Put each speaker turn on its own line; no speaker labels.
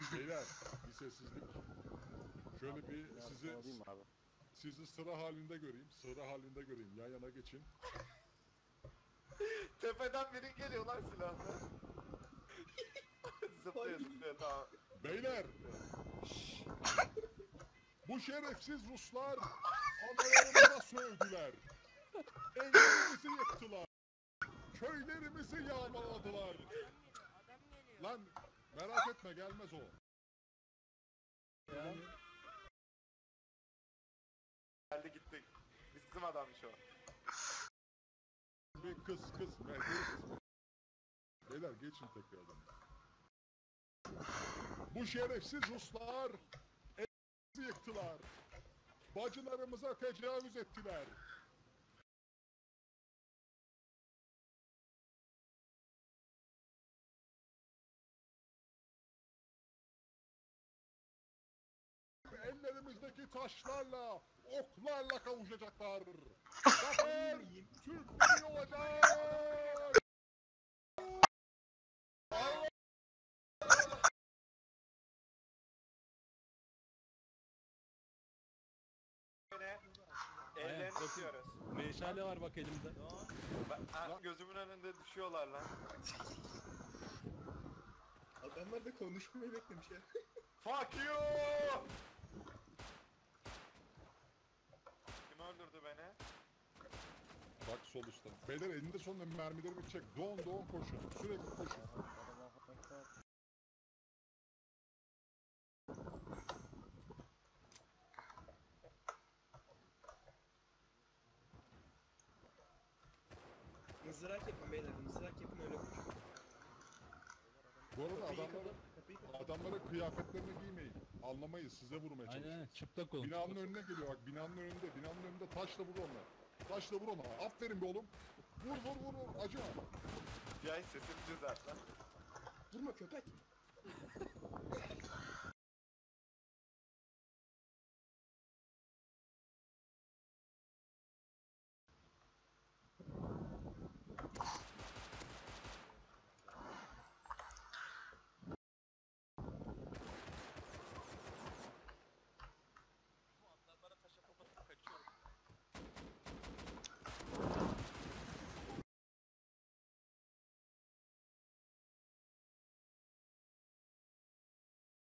Beyler bir sessizlik. Şöyle bir sizi sizi sıra halinde göreyim. Sıra halinde göreyim. Yan yana geçin.
Tepeden biri geliyor lan silahla. zıplıyor zıplıyor tamam.
Beyler! Bu şerefsiz Ruslar analarımıza sövdüler. Evlerimizi yıktılar. Köylerimizi yağmaladılar.
Adam geliyor.
Lan merak etme gelmez o.
Geldi gittik. Bizim adammış o.
Bir kız kız mehter kız. Beyler geçin tekrardan. Bu şerefsiz Ruslar evimizi yıktılar. Bacılarımıza tecavüz ettiler. Ellerimizdeki taşlarla, oklarla kavuşacaklar. Zafer Türkleri olacak.
Ellerini tutuyoruz.
Meşale var bak elimde.
Ben, ha, gözümün önünde düşüyorlar lan.
Adamlar da konuşmayı beklemiş ya.
Fuck you!
Sol üstten. Beyler elinde sonunda mermileri bitecek. Doğun doğun koşun. Sürekli koşun.
Mızrak yapın beyler, mızrak yapın öyle koşun.
Bu arada
Kapıyı
adamları,
kapat, kapıyı kapat.
adamların kıyafetlerini giymeyin. Anlamayız. Size vurmaya
Aynen aynen
çalışın.
çıplak olun.
Binanın
çıplak.
önüne geliyor bak. Binanın önünde. Binanın önünde taşla vur ona. Taşla vur ona. Aferin be oğlum. Vur vur vur vur. Acıma.
Cahil sesini düzelt lan.
Vurma köpek.